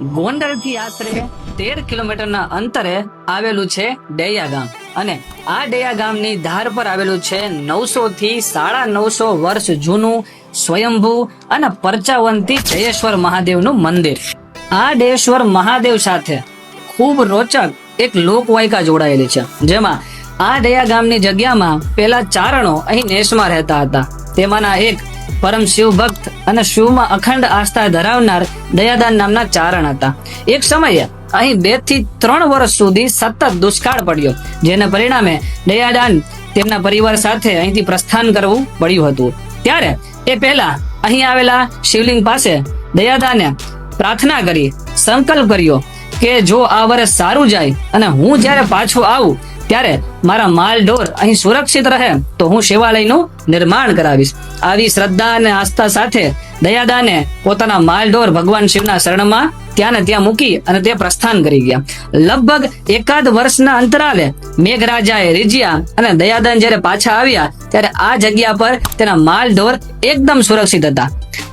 ગોંડલથી આશરે તેર કિલોમીટરના અંતરે આવેલું છે ડૈયા ગામ અને આ ડેયા ગામની ધાર પર આવેલું છે નવસો થી સાડા નવસો વર્ષ જૂનું સ્વયંભૂ અને પરચાવંતી જયેશ્વર મહાદેવનું મંદિર. આ ડેશ્વર મહાદેવ સાથે ખૂબ રોચક એક લોકવાયકા જોડાયેલી છે. જેમાં આ ડેયા ગામની જગ્યામાં પેલા ચારણો અહીં નેસમાં રહેતા હતા. તેમાંના એક પરમ શિવ ભક્ત અને શિવમાં અખંડ આસ્થા ધરાવનાર દયાદાન નામના ચારણ હતા. એક સમયે અહીં બેથી ત્રણ વર્ષ સુધી સતત દુષ્કાળ પડ્યો, જેના પરિણામે દયાદાન તેમના પરિવાર સાથે અહીંથી પ્રસ્થાન કરવું પડ્યું હતું. ત્યારે એ પહેલા અહીં આવેલા શિવલિંગ પાસે દયાદાને પ્રાર્થના કરી, સંકલ્પ કર્યો કે જો આ વર્ષ સારું જાય અને હું જ્યારે પાછો આવું ત્યારે મારા માલ ઢોર અહીં સુરક્ષિત રહે તો હું શિવાલયનું નિર્માણ કરાવીશ. આવી શ્રદ્ધા અને આસ્થા સાથે દયાદાને પોતાના માલ ઢોર ભગવાન શિવના શરણમાં ત્યાં ને ત્યાં મૂકી અને તે પ્રસ્થાન કરી ગયા. લગભગ એકાદ વર્ષના અંતરાલે મેઘરાજાએ રીજ્યા અને દયાદાન જ્યારે પાછા આવ્યા, ત્યારે આ જગ્યા પર તેના માલ ઢોર એકદમ સુરક્ષિત હતા.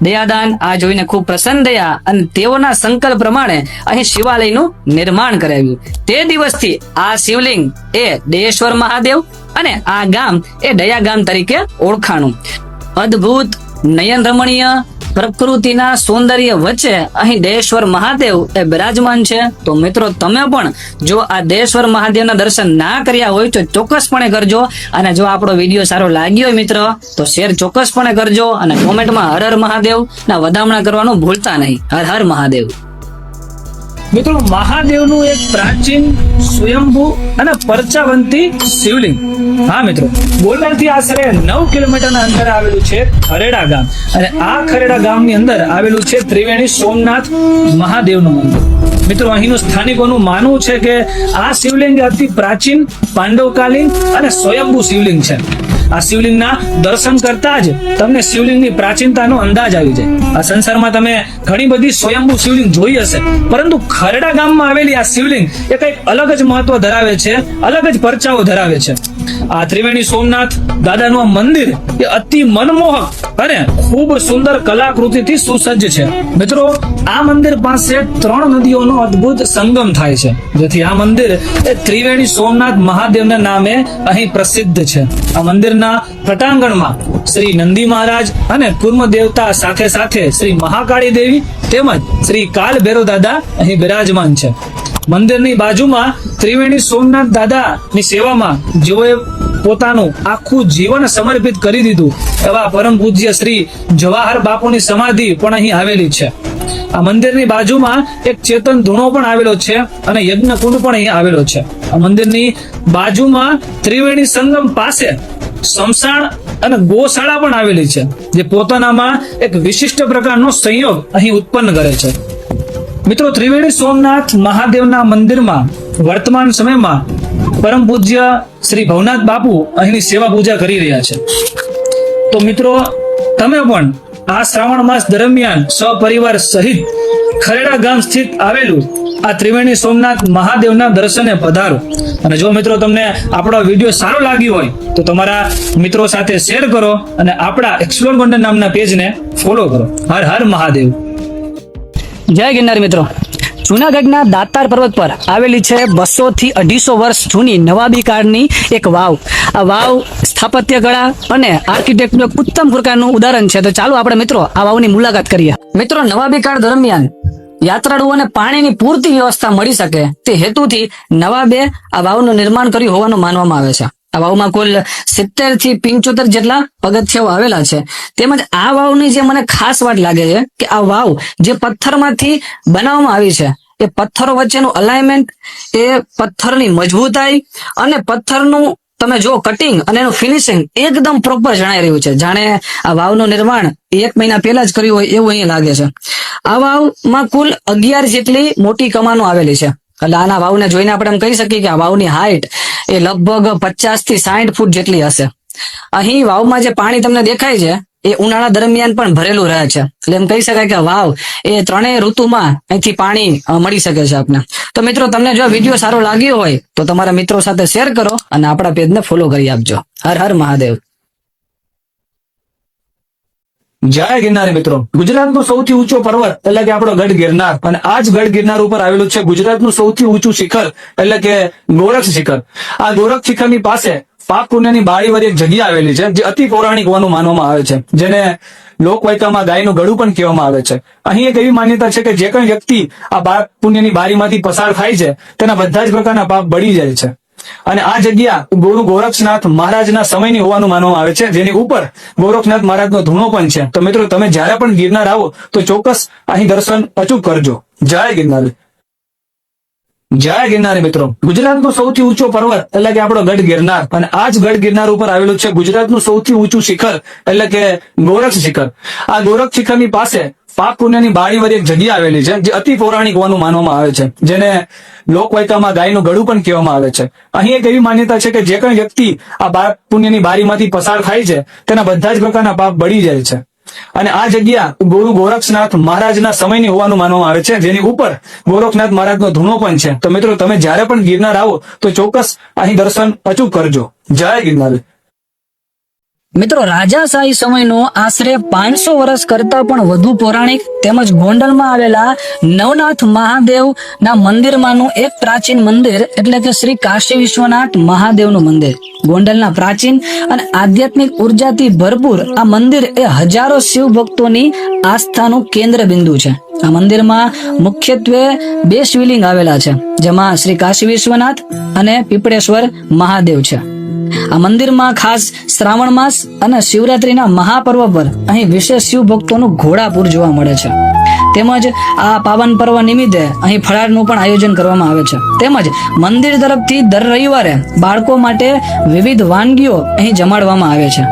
દયાદાન આ જોઈને ખૂબ પ્રસન્ન થયા અને તેઓના સંકલ્પ પ્રમાણે અહીં શિવાલયનું નિર્માણ કરાવ્યું. તે દિવસથી આ શિવલિંગ એ દેશ્વર મહાદેવ અને આ ગામ એ દયા ગામ તરીકે ઓળખાણું. અદ્ભુત, નયન રમણીય પ્રકૃતિના સૌંદર્ય વચ્ચે અહીં દેશ્વર મહાદેવ એ બિરાજમાન છે. તો મિત્રો, તમે પણ જો આ દેશ્વર મહાદેવના દર્શન ના કર્યા હોય તો ચોક્કસપણે કરજો. અને જો આપણો વીડિયો સારો લાગ્યો હોય મિત્રો, તો શેર ચોક્કસપણે કરજો અને કોમેન્ટમાં હર હર મહાદેવ ના વધામણા કરવાનું ભૂલતા નહીં. હર હર મહાદેવ. મિત્રો, મહાદેવનું એક પ્રાચીન સ્વયંભૂ અને પરચાવંતી શિવલિંગ. હા, મિત્રો. બોટાદથી આશરે નવ કિલોમીટરના અંતરે આવેલું છે ખરેડા ગામ. અને આ ખરેડા ગામની અંદર આવેલું છે ત્રિવેણી સોમનાથ મહાદેવનું મંદિર. મિત્રો, અહીંનું સ્થાનિકોનું માનવું છે કે આ શિવલિંગ અતિ પ્રાચીન, પાંડવકાલીન અને સ્વયંભૂ શિવલિંગ છે. આ શિવલિંગના દર્શન કરતા જ તમને શિવલિંગની પ્રાચીનતાનો અંદાજ આવી જાય. આ સંસારમાં તમે ઘણી બધી સ્વયંભૂ શિવલિંગ જોઈ હશે. પરંતુ ખરડા ગામમાં આવેલી આ શિવલિંગ એ કંઈક અલગ જ મહત્વ ધરાવે છે, અલગ જ પરચાઓ ધરાવે છે. આ ત્રિવેણી સોમનાથ દાદાનું આ મંદિર એ અતિ મનમોહક અને ખૂબ સુંદર કલાકૃતિથી સુસજ્જ છે. મિત્રો, આ મંદિર પાસે ત્રણ નદીઓનો અદ્ભુત સંગમ થાય છે. જેથી આ મંદિર એ ત્રિવેણી સોમનાથ મહાદેવના નામે અહીં પ્રસિદ્ધ છે. આ મંદિરના પટાંગણમાં શ્રી નંદી મહારાજ અને કુર્મ દેવતા સાથે સાથે શ્રી મહાકાળી દેવી તેમજ શ્રી કાલ ભૈરવ દાદા અહીં બિરાજમાન છે. મંદિરની બાજુમાં ત્રિવેણી સોમનાથ દાદાની સેવામાં જેઓએ પોતાનું આખું જીવન સમર્પિત કરી દીધું. એવા પરમ પૂજ્ય શ્રી જવાહર બાપુની સમાધિ પણ અહીં આવેલી છે. આ મંદિરની બાજુમાં એક ચેતન ધૂણો પણ આવેલો છે અને યજ્ઞ કુંડ પણ અહીં આવેલો છે. આ મંદિરની બાજુમાં ત્રિવેણી સંગમ પાસે સ્મશાન અને ગોશાળા પણ આવેલી છે, જે પોતાનામાં એક વિશિષ્ટ પ્રકારનો સંયોગ અહીં ઉત્પન્ન કરે છે. મિત્રો, ત્રિવેણી સોમનાથ મહાદેવના મંદિરમાં વર્તમાન સમયમાં પરમ પૂજ્ય શ્રી ભવનાથ બાપુ અહીંની સેવા પૂજા કરી રહ્યા છે. તો મિત્રો, તમે પણ આ શ્રાવણ માસ દરમિયાન સપરિવાર સહિત ખરેડા ગામ સ્થિત આવેલું આ ત્રિવેણી સોમનાથ મહાદેવના દર્શને પધારો. અને જો મિત્રો તમને આપણો વીડિયો સારો લાગ્યો હોય, તો તમારા મિત્રો સાથે શેર કરો અને આપણા એક્સપ્લોર ગોલ્ડન નામના પેજને ફોલો કરો. હર હર મહાદેવ. જય ગિરનાર મિત્રો. જુનાગઢના દાતાર પર્વત પર આવેલી છે બસો થી અઢીસો વર્ષ જૂની નવાબી કાળની એક વાવ. આ વાવ સ્થાપત્ય કળા અને આર્કિટેક્ટનું એક ઉત્તમ પ્રકારનું ઉદાહરણ છે. તો ચાલો આપણે મિત્રો આ વાવની મુલાકાત કરીએ. મિત્રો, નવાબી કાળ દરમિયાન યાત્રાળુઓને પાણીની પૂરતી વ્યવસ્થા મળી શકે તે હેતુથી નવાબે આ વાવનું નિર્માણ કર્યું હોવાનું માનવામાં આવે છે. આ વાવમાં કુલ સિત્તેરથી પિંચોતેર જેટલા પગથિયાઓ આવેલા છે. તેમજ આ વાવની જે મને ખાસ વાત લાગે છે કે આ વાવ જે પથ્થરમાંથી બનાવવામાં આવી છે એ પથ્થરો વચ્ચેનું અલાઇનમેન્ટ એ પથ્થરની મજબૂતાઈ અને પથ્થરનું તમે જો કટિંગ અને એનું ફિનિશિંગ એકદમ પ્રોપર જણાઈ રહ્યું છે. જાણે આ વાવનું નિર્માણ એક મહિના પહેલા જ કર્યું હોય એવું અહીંયા લાગે છે. આ વાવમાં કુલ અગિયાર જેટલી મોટી કમાનો આવેલી છે. એટલે આના વાવને જોઈને આપણે એમ કહી શકીએ કે આ વાવની હાઈટ એ લગભગ પચાસથી સાઠ ફૂટ જેટલી હશે. અહીં વાવમાં જે પાણી તમને દેખાય છે એ ઉનાળા દરમિયાન પણ ભરેલું રહે છે. એટલે એમ કહી શકાય કે વાવ, એ ત્રણેય ઋતુમાં અહીંથી પાણી મળી શકે છે આપને. તો મિત્રો, તમને જો વીડિયો સારો લાગ્યો હોય, તો તમારા મિત્રો સાથે શેર કરો અને આપણા પેજને ફોલો કરી આપજો. હર હર મહાદેવ. જય ગિરનારી મિત્રો. ગુજરાતનો સૌથી ઊંચો પર્વત એટલે કે આપણો ગઢ ગિરનાર. અને આ જ ગઢ ગિરનાર ઉપર આવેલું છે ગુજરાતનું સૌથી ઊંચું શિખર એટલે કે ગોરખ શિખર. આ ગોરખ શિખરની પાસે પાક પુણ્યની બાળીવાળી એક જગ્યા આવેલી છે, જે અતિ પૌરાણિક હોવાનું માનવામાં આવે છે, જેને લોકવાયકામાં ગાયનું ગળું પણ કહેવામાં આવે છે. અહીં એક એવી માન્યતા છે કે જે કોઈ વ્યક્તિ આ પાપ પુણ્યની બારીમાંથી પસાર થાય છે, તેના બધા જ પ્રકારના પાપ બળી જાય છે. અને આ જગ્યા ગુરુ ગોરક્ષનાથ મહારાજના સમયની હોવાનું માનવામાં આવે છે, જેની ઉપર ગોરખનાથ મહારાજનો ધૂણો પણ છે. તો મિત્રો, તમે જ્યારે પણ ગિરનાર આવો, તો ચોક્કસ અહીં દર્શન અચૂક કરજો. જય ગિરનાર. જય ગિરનારી મિત્રો. ગુજરાતનો સૌથી ઊંચો પર્વત એટલે કે આપણો ગઢ ગિરનાર. અને આ જ ગઢ ગિરનાર ઉપર આવેલું છે ગુજરાતનું સૌથી ઊંચું શિખર એટલે કે ગોરખ શિખર. આ ગોરખ શિખરની પાસે પાપ પુણ્યની બાળીવાળી એક જગ્યા આવેલી છે, જે અતિ પૌરાણિક હોવાનું માનવામાં આવે છે, જેને લોકવાયકામાં ગાયનું ગળું પણ કહેવામાં આવે છે. અહીં એક એવી માન્યતા છે કે જે કોઈ વ્યક્તિ આ પાપ પુણ્યની બારીમાંથી પસાર થાય છે, તેના બધા જ પ્રકારના પાપ બળી જાય છે. અને આ જગ્યા ગુરુ ગોરક્ષનાથ મહારાજના સમયની હોવાનું માનવામાં આવે છે, જેની ઉપર ગોરખનાથ મહારાજનો ધૂણો પણ છે. તો મિત્રો, તમે જ્યારે પણ ગિરનાર આવો, તો ચોક્કસ અહીં દર્શન અચૂક કરજો. જય ગિરનાર. મિત્રો રાજાશાહી સમયનો આશરે પાંચસો વર્ષ કરતા પણ વધુ પૌરાણિક તેમજ ગોંડલમાં આવેલા નવનાથ મહાદેવ ના મંદિરમાંનું એક પ્રાચીન મંદિર એટલે કે શ્રી કાશી વિશ્વનાથ મહાદેવનું મંદિર. ગોંડલના પ્રાચીન અને આધ્યાત્મિક ઉર્જાથી ભરપૂર આ મંદિર એ હજારો શિવ ભક્તોની આસ્થાનું કેન્દ્ર બિંદુ છે. આ મંદિરમાં મુખ્યત્વે બે શિવલિંગ આવેલા છે, જેમાં શ્રી કાશી વિશ્વનાથ અને પીપળેશ્વર મહાદેવ છે. આ મંદિરમાં ખાસ શ્રાવણ માસ અને શિવરાત્રીના મહાપર્વ પર અહીં વિશેષ શિવ ભક્તોનું ઘોડાપુર જોવા મળે છે. તેમજ આ પાવન પર્વ નિમિત્તે અહીં ફળારનું પણ આયોજન કરવામાં આવે છે. તેમજ મંદિર તરફથી દર રવિવારે બાળકો માટે વિવિધ વાનગીઓ અહીં જમાડવામાં આવે છે.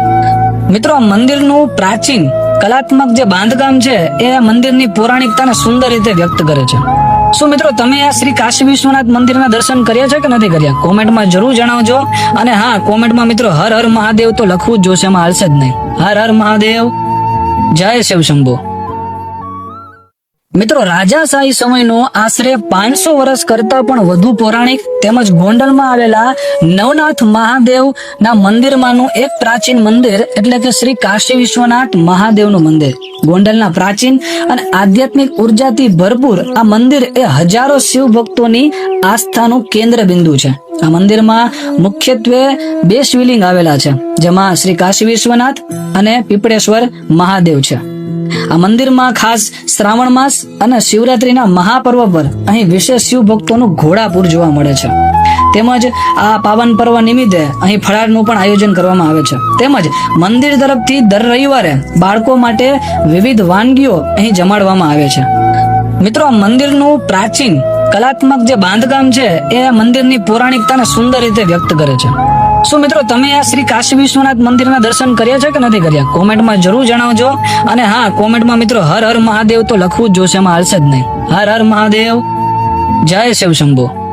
મિત્રો મંદિરનું પ્રાચીન કલાત્મક જે બાંધકામ છે, એ મંદિરની પૌરાણિકતાને સુંદર રીતે વ્યક્ત કરે છે. શું મિત્રો, તમે આ શ્રી કાશી વિશ્વનાથ મંદિરના દર્શન કર્યા છે કે નથી કર્યા? કોમેન્ટમાં જરૂર જણાવજો. અને હા, કોમેન્ટમાં મિત્રો, હર હર મહાદેવ તો લખવું જ જોશે, એમાં હાલશે જ નહીં. હર હર મહાદેવ. જય શિવ શંભુ. મિત્રો રાજાશાહી સમયનો આશરે પાંચસો વર્ષ કરતા પણ વધુ પૌરાણિક તેમજ ગોંડલમાં આવેલા નવનાથ મહાદેવ ના મંદિરમાંનું એક પ્રાચીન મંદિર એટલે કે શ્રી કાશી વિશ્વનાથ મહાદેવનું મંદિર. ગોંડલના પ્રાચીન અને આધ્યાત્મિક ઉર્જાથી ભરપૂર આ મંદિર એ હજારો શિવ ભક્તોની આસ્થાનું કેન્દ્ર બિંદુ છે. આ મંદિરમાં મુખ્યત્વે બે શિવલિંગ આવેલા છે, જેમાં શ્રી કાશી વિશ્વનાથ અને પીપળેશ્વર મહાદેવ છે. આ મંદિરમાં ખાસ શ્રાવણ માસ અને શિવરાત્રીના મહાપર્વ પર અહીં વિશેષ શિવ ભક્તોનું ઘોડાપુર જોવા મળે છે. તેમજ આ પાવન પર્વ નિમિત્તે અહીં ફળારનું પણ આયોજન કરવામાં આવે છે. તેમજ મંદિર તરફથી દર રવિવારે બાળકો માટે વિવિધ વાનગીઓ અહીં જમાડવામાં આવે છે. મિત્રો મંદિરનું પ્રાચીન કલાત્મક જે બાંધકામ છે, એ મંદિરની પૌરાણિકતાને સુંદર રીતે વ્યક્ત કરે છે. શું મિત્રો, તમે આ શ્રી કાશી વિશ્વનાથ મંદિરના દર્શન કર્યા છે કે નથી કર્યા? કોમેન્ટમાં જરૂર જણાવજો. અને હા, કોમેન્ટમાં મિત્રો, હર હર મહાદેવ તો લખવું જ જોશે એમાં હાલશે જ નહીં. હર હર મહાદેવ. જય શિવ શંભુ.